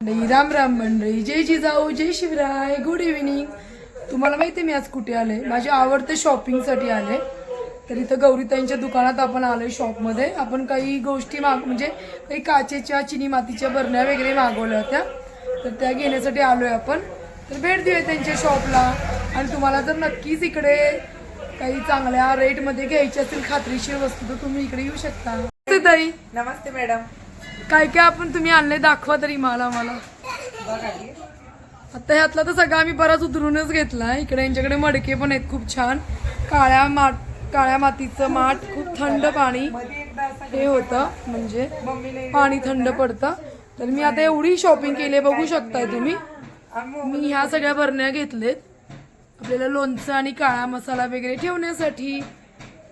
मंडळी राम राम मंडळी. जय जिजाऊ जय शिवराय. गुड इव्हिनिंग तुम्हाला माहिती आहे मी आज कुठे आले? माझ्या आवडते शॉपिंगसाठी आले. तर इथं गौरीताईंच्या दुकानात आपण आलोय शॉपमध्ये आपण काही गोष्टी माग म्हणजे काही काचेच्या चिनी मातीच्या बरण्या वगैरे मागवल्या होत्या. तर त्या घेण्यासाठी आलोय आपण. तर भेट देऊया त्यांच्या शॉपला आणि तुम्हाला जर नक्कीच इकडे काही चांगल्या रेटमध्ये घ्यायची असेल खात्रीशीर वस्तू तर तुम्ही इकडे येऊ शकता. ताई. नमस्ते मॅडम. काय काय आपण तुम्ही आणले दाखवा तरी मला मला. आता ह्यातला तर सगळा आम्ही बराच उतरूनच घेतला. इकडे यांच्याकडे मडके पण आहेत खूप छान. काळ्या माठ काळ्या मातीचं माठ खूप थंड पाणी. हे होतं म्हणजे पाणी थंड पडतं. तर मी आता एवढी शॉपिंग केली आहे बघू शकताय तुम्ही. मी ह्या सगळ्या भरण्या घेतलेत. आपल्याला लोणचं आणि काळा मसाला वगैरे ठेवण्यासाठी.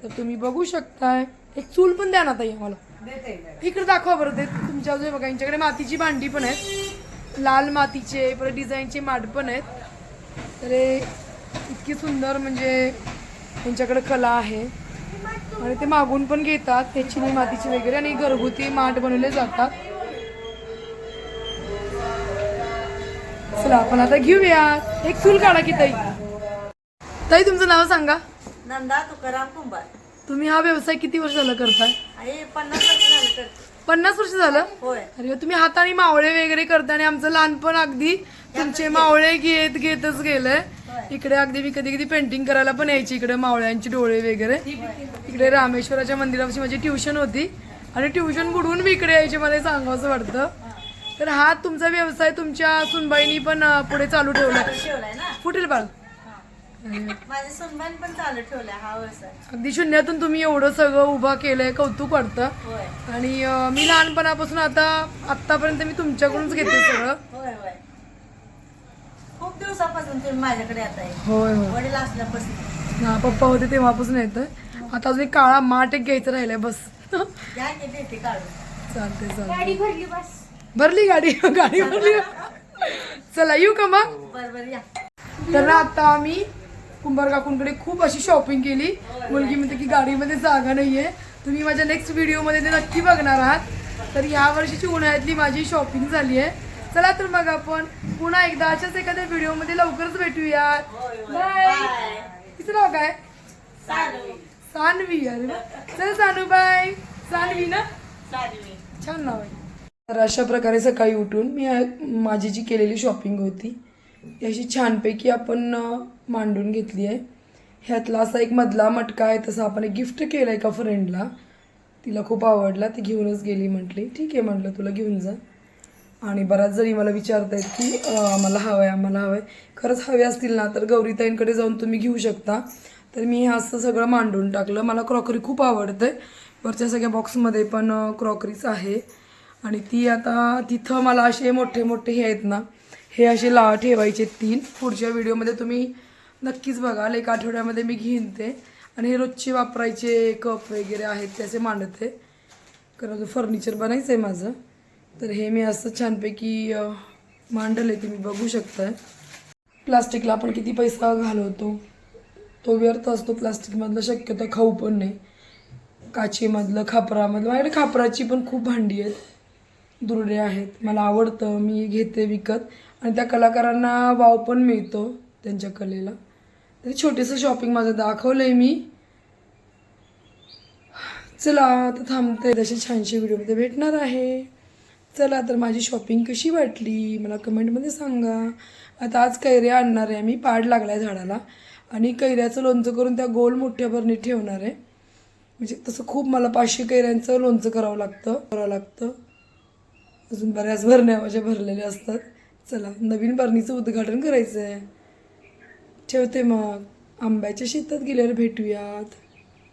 तर तुम्ही बघू शकताय. एक चूल पण द्या ना ताई आम्हाला. इकडे दाखवा बरं ते. तुमच्या बाजूला बघा यांच्याकडे मातीची भांडी पण आहेत. लाल मातीचे परत डिझाईनचे माठ पण आहेत. तर हे इतकी सुंदर म्हणजे यांच्याकडे कला आहे. आणि ते मागून पण घेतात ते चिनी मातीचे वगैरे आणि घरगुती माठ बनवले जातात. चला आपण आता घेऊया. एक चूल काढा की ताई? ताई तुमचं नाव सांगा. नंदा तुकाराम कुंभार. तुम्ही हा व्यवसाय किती वर्ष झालं करताय? पन्नास वर्ष झालं पन्नास वर्ष झालं? होय. अरे वा, तुम्ही हाताने मावळे वगैरे करता आणि आमचं लहानपण अगदी तुमचे मावळे घेत घेतच गेलंय. इकडे अगदी मी कधी कधी पेंटिंग करायला पण यायची इकडे मावळ्यांची डोळे वगैरे. इकडे रामेश्वराच्या मंदिरापाशी माझी ट्युशन होती. आणि ट्युशन बुडवून मी इकडे यायचे मला सांगावंसं वाटतं. तर हा तुमचा व्यवसाय तुमच्या सुनबाईनी पण अं, पुढे चालू ना? फुटेल बाळ. माझे सुनबान पण चालू ठेवलाय हा व्यवसाय अगदी शून्यातून तुम्ही एवढं सगळं उभा केलंय कौतुक वाटतं. होय. आणि अं, मी लहानपणापासून आता आतापर्यंत मी तुमच्याकडूनच घेते सगळं. होय होय. खूप दिवसापासून तुम्ही माझ्याकडे आता आहे. होय होय. वडील असल्यापासून. हा पप्पा होते तेव्हापासून येतं आता अजून एक काळा माठ एक घ्यायचं राहिलंय बस. घ्या की देते काढून. चालते चालते भरली गाडी? गाडी भरली? चला येऊ का मग? बर बर या. तर ना आता आम्ही कुंभार काकूंकडे खूप अशी शॉपिंग केली. मुलगी म्हणते की गाडीमध्ये जागा नाहीये. तुम्ही माझ्या नेक्स्ट व्हिडिओमध्ये ते नक्की बघणार आहात. तर या वर्षीची उन्हाळ्यातली माझी शॉपिंग झाली आहे चला तर मग आपण पुन्हा एकदा अशाच एखाद्या व्हिडिओमध्ये लवकरच भेटूयात बाय तिचं नाव काय सानवी. अरे चल सानू बाय सानवी ना? छान नाव आहे. तर अशा प्रकारे सकाळी उठून मी माझी जी केलेली शॉपिंग होती ती अशी छानपैकी आपण मांडून घेतली आहे. ह्यातला असा एक मधला मटका आहे तसा आपण एक गिफ्ट केला एका फ्रेंडला तिला खूप आवडला ती घेऊनच गेली म्हटली. ठीक आहे म्हटलं तुला घेऊन जा. आणि बऱ्याच जणी मला विचारतायत की आम्हाला हवं आहे आम्हाला हवं आहे खरंच हवे असतील ना तर गौरीताईंकडे जाऊन तुम्ही घेऊ शकता. तर मी हे असं सगळं मांडून टाकलं. मला क्रॉकरी खूप आवडते वरच्या सगळ्या बॉक्समध्ये पण क्रॉकरीच आहे. आणि ती आता तिथं मला असे मोठे मोठे हे आहेत ना हे असे ला ठेवायचे तीन. पुढच्या व्हिडिओमध्ये तुम्ही नक्कीच बघाल एक आठवड्यामध्ये मी घेईन ते आणि हे रोजचे वापरायचे कप वगैरे आहेत त्याचे मांडते. कारण फर्निचर बनायचं आहे माझं. तर हे मी असं छानपैकी अ, मांडलं ते मी बघू शकताय. प्लास्टिकला आपण किती पैसा घालवतो? तो व्यर्थ असतो. प्लास्टिकमधलं शक्यतो खाऊ पण नाही. काचेमधलं खापरामधलं माझ्याकडे खापराची पण खूप भांडी आहेत. दुर्डे आहेत. मला आवडतं. मी घेते विकत. आणि त्या कलाकारांना वाव पण मिळतो त्यांच्या कलेला. तर छोटेसं शॉपिंग माझं दाखवलं आहे मी. चला आता थांबते. तसे छानशी व्हिडिओमध्ये भेटणार आहे. चला तर माझी शॉपिंग कशी वाटली? मला कमेंटमध्ये सांगा. आता आज कैऱ्या आणणार आहे मी पाड लागला आहे झाडाला. आणि कैऱ्याचं लोणचं करून त्या गोल मोठ्या भरणीत ठेवणार आहे. म्हणजे तसं खूप मला पाचशे कैऱ्यांचं लोणचं करावं लागतं. करावं लागतं. अजून बऱ्याच भरण्या माझ्या भरलेल्या असतात. चला नवीन भरणीचं उद्घाटन करायचं आहे ठेवते मग. आंब्याच्या शेतात गेल्यावर भेटूयात.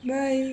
बाय